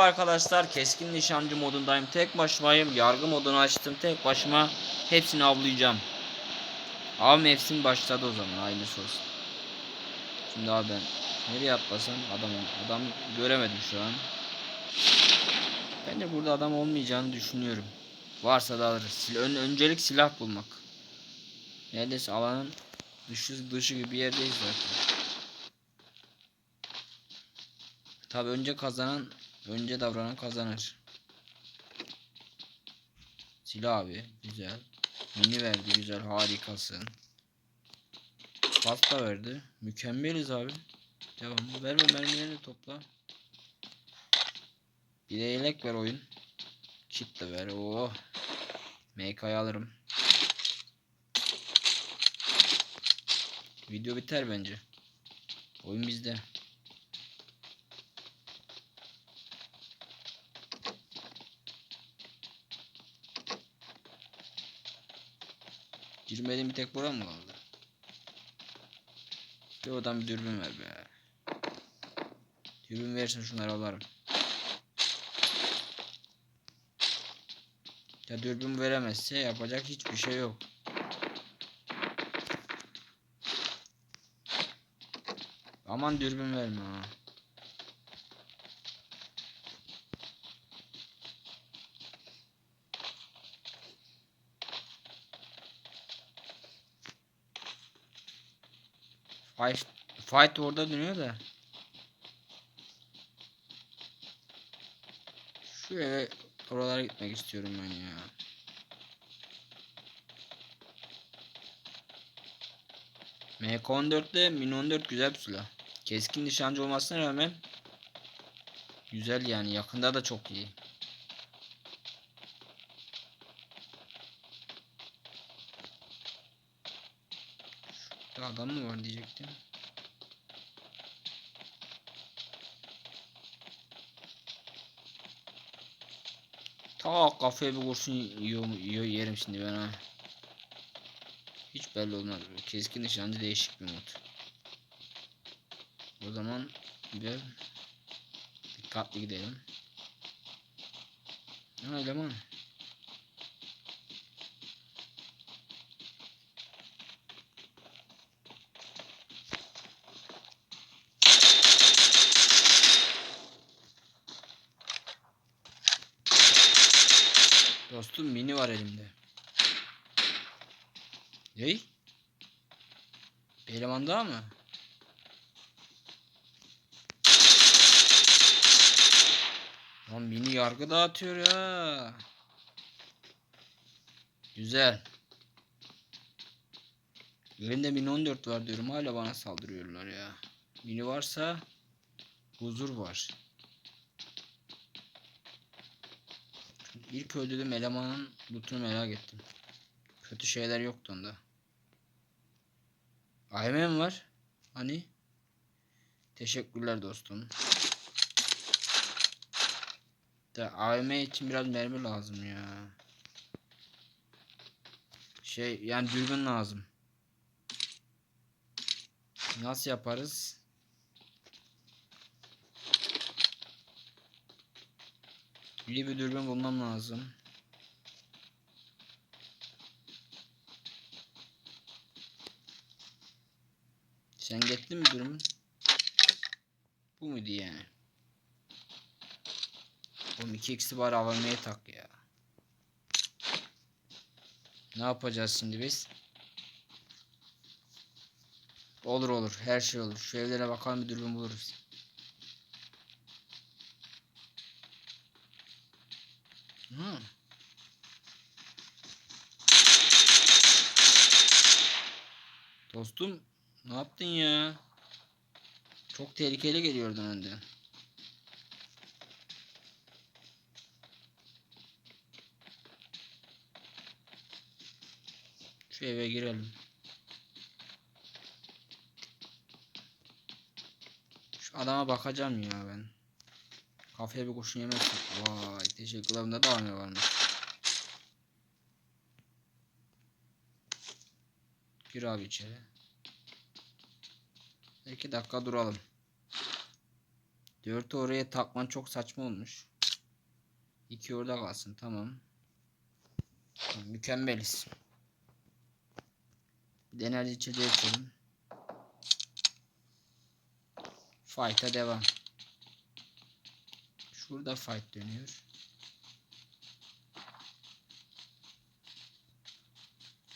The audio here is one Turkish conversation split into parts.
Arkadaşlar keskin nişancı modundayım. Tek başımayım. Yargı modunu açtım. Tek başıma hepsini avlayacağım. Av mevsim başladı o zaman. Aynısı olsun. Şimdi abi ben nereye atlasam adam adam göremedim şu an. Ben de burada adam olmayacağını düşünüyorum. Varsa da alırız. Sil ön- öncelik silah bulmak. Neredeyse alanın dışı dışı gibi bir yerdeyiz zaten. Tabi önce kazanan önce davranan kazanır. Silah abi güzel. Mini verdi güzel harikasın. Pasta verdi. Mükemmeliz abi. Devam. Ver ve mermilerini topla. Bir de ver oyun. Kit de ver. Oo. MK'yı alırım. Video biter bence. Oyun bizde. Girmediğim bir tek bura mı kaldı? Bir odan bir dürbün ver be. Dürbün versin şunları alarım. Ya dürbün veremezse yapacak hiçbir şey yok. Aman dürbün verme ha. Fight, fight orada dönüyor da. Şu eve oralara gitmek istiyorum ben ya. MK14'te Min 14 güzel bir silah. Keskin nişancı olmasına rağmen güzel yani yakında da çok iyi. Şurada adam mı var diyecektim. Ta kafaya bir kurşun yiyor, yiyor yerim şimdi ben ha. Hiç belli olmaz. Keskin nişancı değişik bir mod. O zaman bir dikkatli gidelim. Ha eleman. Dostum mini var elimde. Ney? Bir daha mı? Lan mini yargı dağıtıyor ya. Güzel. Elimde mini 14 var diyorum hala bana saldırıyorlar ya. Mini varsa huzur var. İlk öldürdüğüm elemanın lootunu merak ettim. Kötü şeyler yoktu onda. AVM var. Hani? Teşekkürler dostum. Da AVM için biraz mermi lazım ya. Şey yani dürbün lazım. Nasıl yaparız? İyi bir dürbün bulmam lazım. Sen getirdin mi dürbün? Bu muydu yani? Oğlum 2x'i bari AVM'ye tak ya. Ne yapacağız şimdi biz? Olur olur her şey olur. Şu evlere bakalım bir dürbün buluruz. Hı. Dostum ne yaptın ya? Çok tehlikeli geliyordun önden. Şu eve girelim. Şu adama bakacağım ya ben. Kafaya bir kurşun yemezsin. Vay teşekkürler. Bunda da AVM varmış. Gir abi içeri. İki dakika duralım. Dörtü oraya takman çok saçma olmuş. İki orada kalsın tamam. Mükemmeliz. Bir enerji içeceği içelim. Fight'a devam. Şurada fight dönüyor.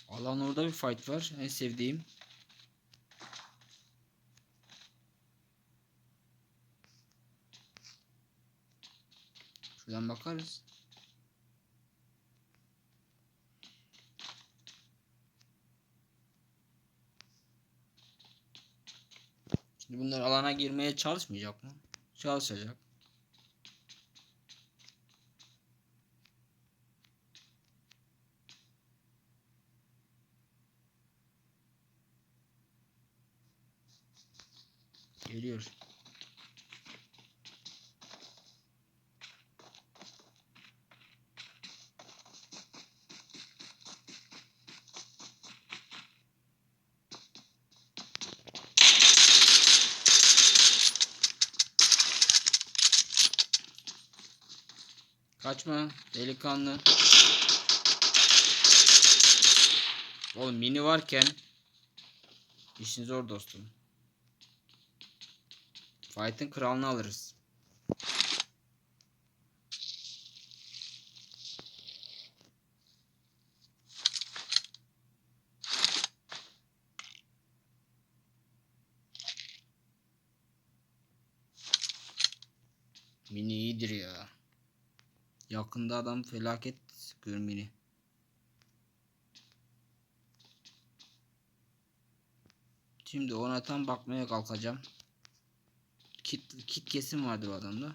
Alan orada bir fight var. En sevdiğim. Şuradan bakarız. Şimdi bunlar alana girmeye çalışmayacak mı? Çalışacak. Kaçma delikanlı. Oğlum mini varken işin zor dostum. Fight'ın kralını alırız. Mini iyidir ya. Yakında adam felaket mini. Şimdi ona tam bakmaya kalkacağım. Kit, kit kesim vardır adamda.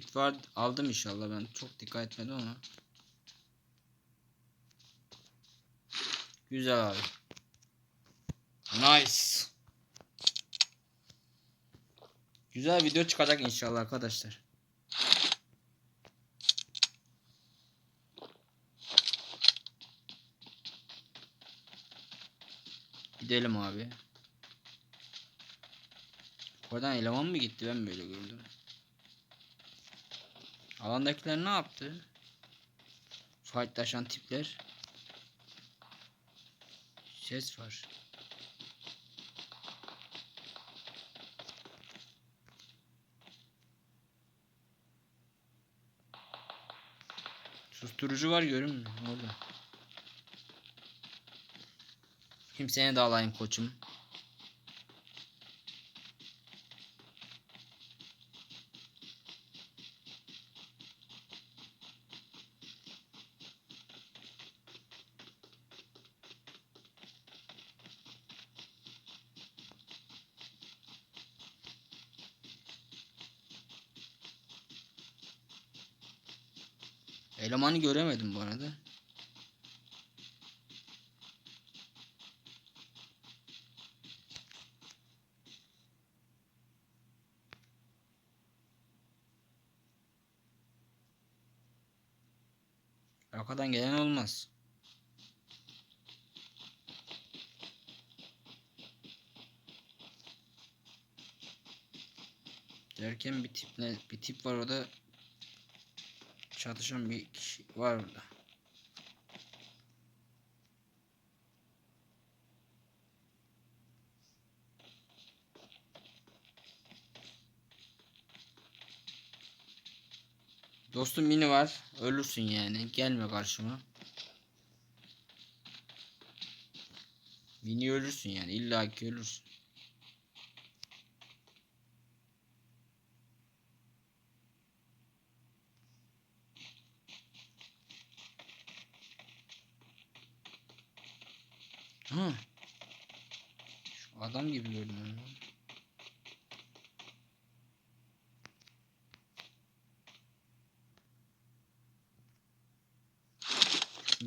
Kit var aldım inşallah ben çok dikkat etmedim ama. Güzel abi. Nice. Güzel video çıkacak inşallah arkadaşlar. Gidelim abi. Oradan eleman mı gitti ben böyle gördüm. Alandakiler ne yaptı? Fightlaşan tipler. Ses var. Susturucu var görünmüyor orada. Kimseye de alayım koçum. Elemanı göremedim bu arada. Arkadan gelen olmaz. Derken bir tip ne bir tip var orada çatışan bir kişi var orada. Dostum mini var. Ölürsün yani. Gelme karşıma. Mini ölürsün yani. İlla ki ölürsün. Hı. Şu adam gibi onu.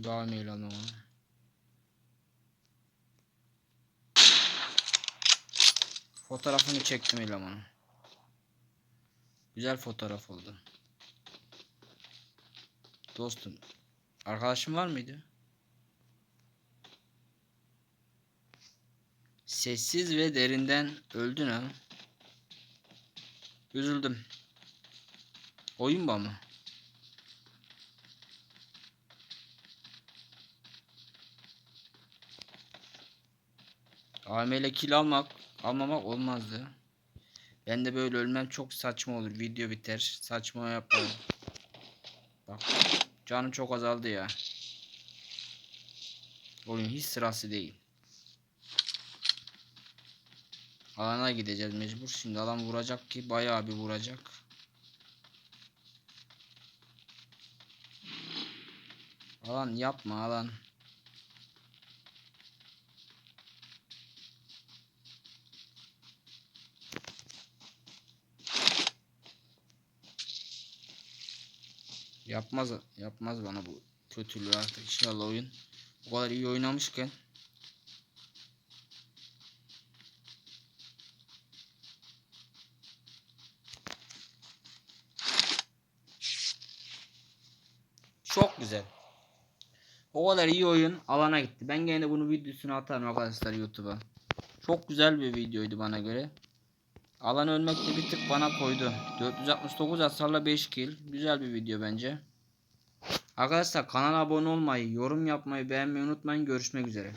Daha mail ama. Fotoğrafını çektim elemanın. Güzel fotoğraf oldu. Dostum. Arkadaşın var mıydı? Sessiz ve derinden öldün ha. Üzüldüm. Oyun bu mı? AML kill almak, almamak olmazdı. Ben de böyle ölmem çok saçma olur. Video biter. Saçma yaparım. Bak. Canım çok azaldı ya. Oyun hiç sırası değil. Alana gideceğiz mecbur. Şimdi alan vuracak ki bayağı bir vuracak. Alan yapma alan. Yapmaz yapmaz bana bu kötülüğü artık inşallah oyun. Bu kadar iyi oynamışken Çok güzel. O kadar iyi oyun alana gitti. Ben gene de bunu videosunu atarım arkadaşlar YouTube'a. Çok güzel bir videoydu bana göre. Alan ölmekte bir tık bana koydu. 469 hasarla 5 kill. Güzel bir video bence. Arkadaşlar kanala abone olmayı, yorum yapmayı, beğenmeyi unutmayın. Görüşmek üzere.